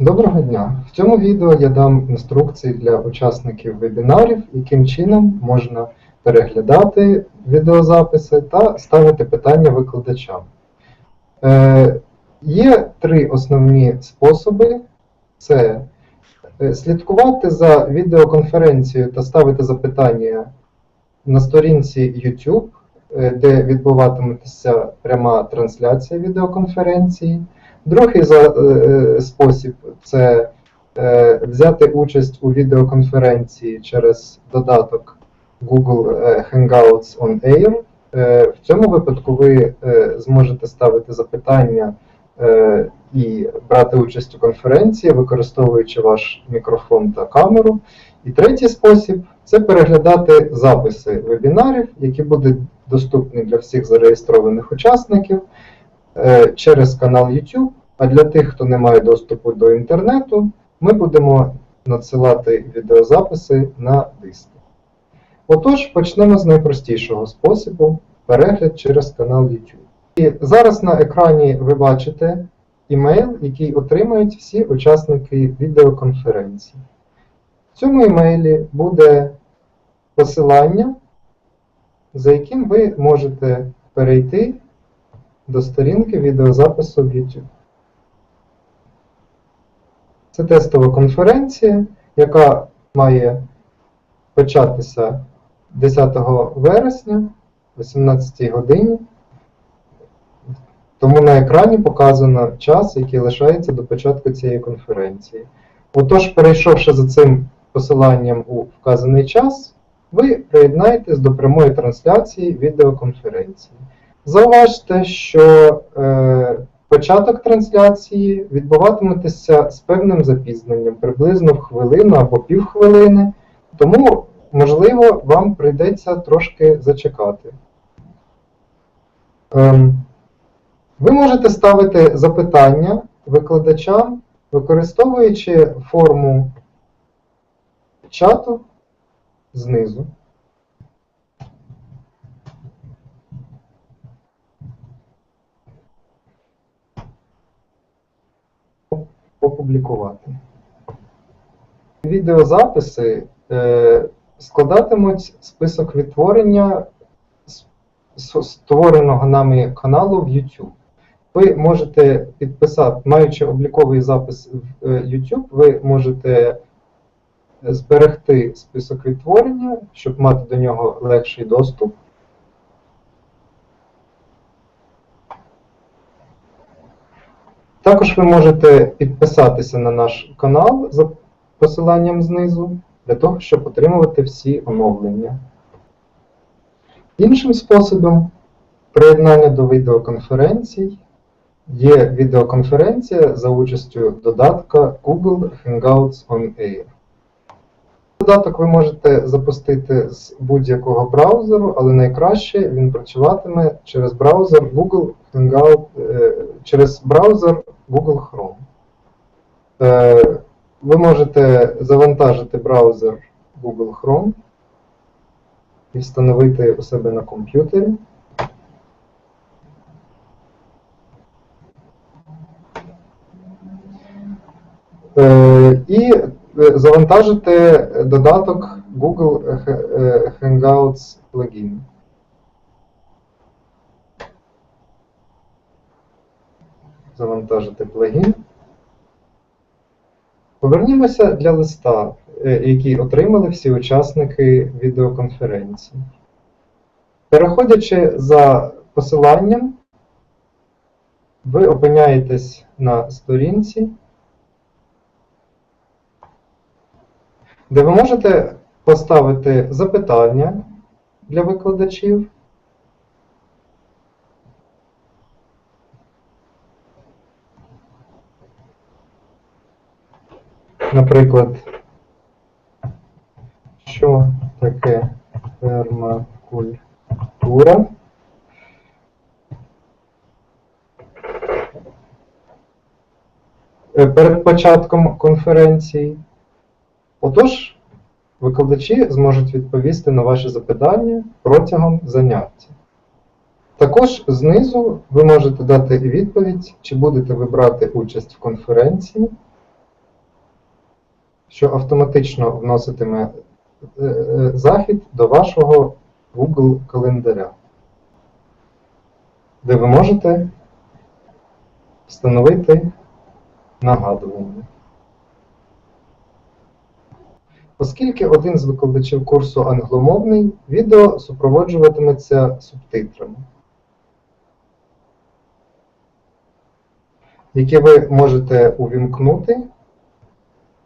Доброго дня! В цьому відео я дам інструкції для учасників вебінарів, яким чином можна переглядати відеозаписи та ставити питання викладачам. Е, є три основні способи: це е, слідкувати за відеоконференцією та ставити запитання на сторінці YouTube, е, де відбуватиметься пряма трансляція відеоконференції. Другий за, е, спосіб це е, взяти участь у відеоконференції через додаток Google е, Hangouts on Air. Е, в цьому випадку ви е, зможете ставити запитання е, і брати участь у конференції, використовуючи ваш мікрофон та камеру. І третій спосіб це переглядати записи вебінарів, які будуть доступні для всіх зареєстрованих учасників е, через канал YouTube. А для тих, хто не має доступу до інтернету, ми будемо надсилати відеозаписи на диски. Отож, почнемо з найпростішого способу перегляд через канал YouTube. І зараз на екрані ви бачите імейл, який отримають всі учасники відеоконференції. В цьому імейлі буде посилання, за яким ви можете перейти до сторінки відеозапису в YouTube. Це тестова конференція, яка має початися 10 вересня о 18 годині. Тому на екрані показано час, який лишається до початку цієї конференції. Отож, перейшовши за цим посиланням у вказаний час, ви приєднаєтесь до прямої трансляції відеоконференції. Зауважте, що е, початок трансляції відбуватиметься з певним запізненням, приблизно в хвилину або півхвилини, тому, можливо, вам прийдеться трошки зачекати. Ем, ви можете ставити запитання викладачам, використовуючи форму чату знизу. Опублікувати. Відеозаписи е, складатимуть список відтворення створеного нами каналу в YouTube. Ви можете підписати, маючи обліковий запис в е, YouTube, ви можете зберегти список відтворення, щоб мати до нього легший доступ. Також ви можете підписатися на наш канал за посиланням знизу, для того, щоб отримувати всі оновлення. Іншим способом приєднання до відеоконференцій є відеоконференція за участю додатка Google Hangouts on Air. Додаток ви можете запустити з будь-якого браузеру, але найкраще він працюватиме через браузер Google Hangout, е, через браузер Google Chrome. Е, Ви можете завантажити браузер Google Chrome і встановити у себе на комп'ютері. Е, І е, завантажити додаток Google Hangouts плагін. Завантажити плагін. Повернімося для листа, е, який отримали всі учасники відеоконференції. Переходячи за посиланням, ви опиняєтесь на сторінці, де ви можете поставити запитання для викладачів. Наприклад, що таке пермакультура? Е, Перед початком конференції. Отож, викладачі зможуть відповісти на ваші запитання протягом заняття. Також знизу ви можете дати відповідь, чи будете ви брати участь в конференції, що автоматично вноситиме е, е, захід до вашого Google календаря, де ви можете встановити нагадування. Оскільки один з викладачів курсу англомовний, відео супроводжуватиметься субтитрами, які ви можете увімкнути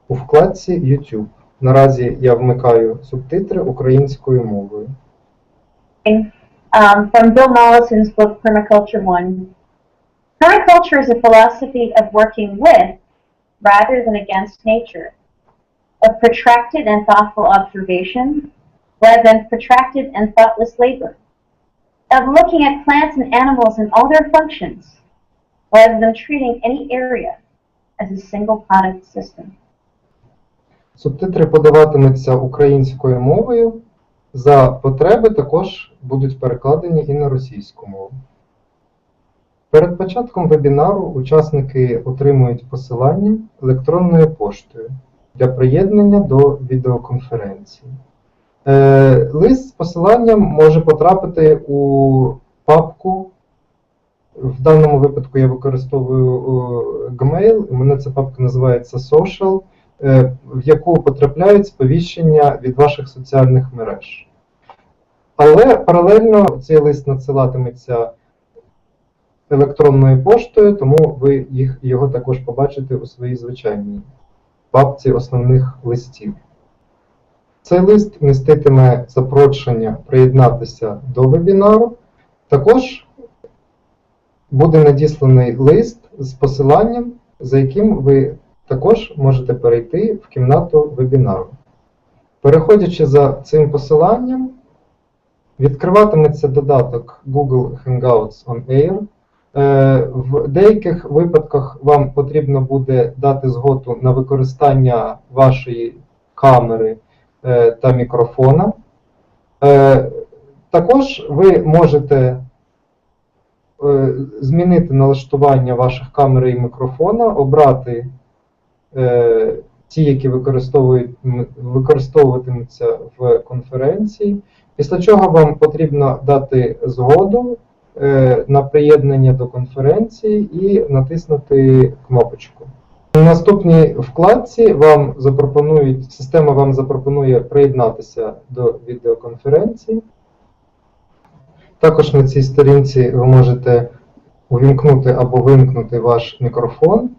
у вкладці YouTube. Наразі я вмикаю субтитри українською мовою. um, from Bill Mollison's book Permaculture One. Permaculture is a philosophy of working with rather than against nature, of protracted and thoughtful observation rather than protracted and thoughtless labor, of looking at plants and animals in all their functions rather than treating any area as a single product system. Субтитри подаватимуться українською мовою. За потреби також будуть перекладені і на російську мову. Перед початком вебінару учасники отримують посилання електронною поштою для приєднання до відеоконференції. Е, Лист з посиланням може потрапити у папку. В даному випадку я використовую е, Gmail, у мене ця папка називається Social в яку потрапляють сповіщення від ваших соціальних мереж. Але паралельно цей лист надсилатиметься електронною поштою, тому ви їх, його також побачите у своїй звичайній папці основних листів. Цей лист міститиме запрошення приєднатися до вебінару. Також буде надісланий лист з посиланням, за яким ви також можете перейти в кімнату вебінару. Переходячи за цим посиланням, відкриватиметься додаток Google Hangouts on Air. Е, В деяких випадках вам потрібно буде дати згоду на використання вашої камери е, та мікрофона. Е, Також ви можете змінити налаштування ваших камери і мікрофона, обрати ті, які використовуватимуться в конференції, після чого вам потрібно дати згоду е, на приєднання до конференції і натиснути кнопочку. В наступній вкладці вам запропонують, система вам запропонує приєднатися до відеоконференції. Також на цій сторінці ви можете увімкнути або вимкнути ваш мікрофон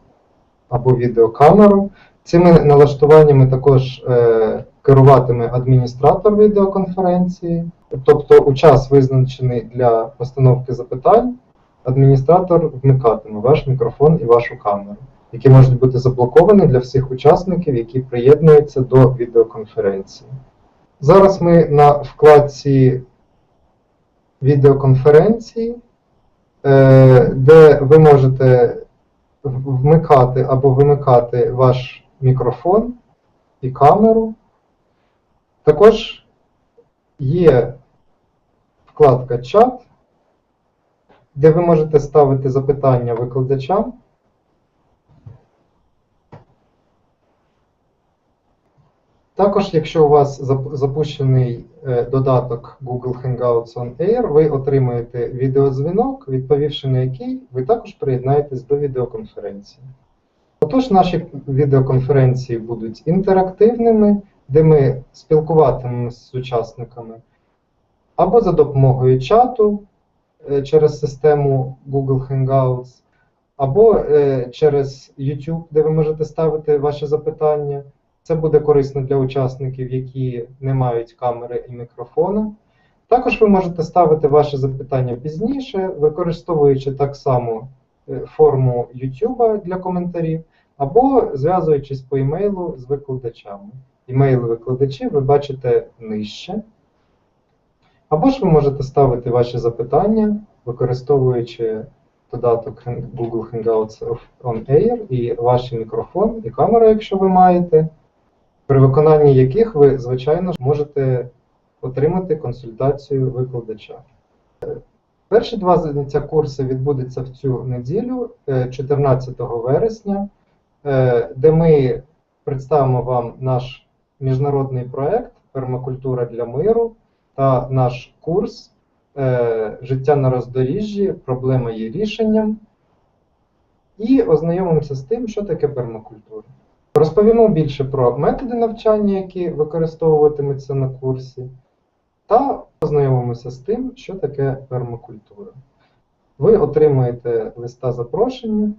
або відеокамеру. Цими налаштуваннями також е, керуватиме адміністратор відеоконференції, тобто у час, визначений для постановки запитань, адміністратор вмикатиме ваш мікрофон і вашу камеру, які можуть бути заблоковані для всіх учасників, які приєднуються до відеоконференції. Зараз ми на вкладці відеоконференції, е, де ви можете вмикати або вимикати ваш мікрофон і камеру. Також є вкладка чат, де ви можете ставити запитання викладачам. Також, якщо у вас запущений е, додаток Google Hangouts on Air, ви отримаєте відеодзвінок, відповівши на який ви також приєднаєтесь до відеоконференції. Отож, наші відеоконференції будуть інтерактивними, де ми спілкуватимемося з учасниками або за допомогою чату е, через систему Google Hangouts, або е, через YouTube, де ви можете ставити ваші запитання. Це буде корисно для учасників, які не мають камери і мікрофона. Також ви можете ставити ваші запитання пізніше, використовуючи так само е, форму YouTube для коментарів, або зв'язуючись по емейлу з викладачами. Імейли викладачів ви бачите нижче. Або ж ви можете ставити ваші запитання, використовуючи додаток Google Hangouts on Air і ваш мікрофон і камера, якщо ви маєте, при виконанні яких ви, звичайно можете отримати консультацію викладача. Е, Перші два заняття курсу відбудуться в цю неділю, е, 14 вересня, е, де ми представимо вам наш міжнародний проект Пермакультура для миру та наш курс е, Життя на роздоріжжі, проблема є рішенням. І ознайомимося з тим, що таке пермакультура. Розповімо більше про методи навчання, які використовуватимуться на курсі, та познайомимося з тим, що таке пермакультура. Ви отримаєте листа запрошення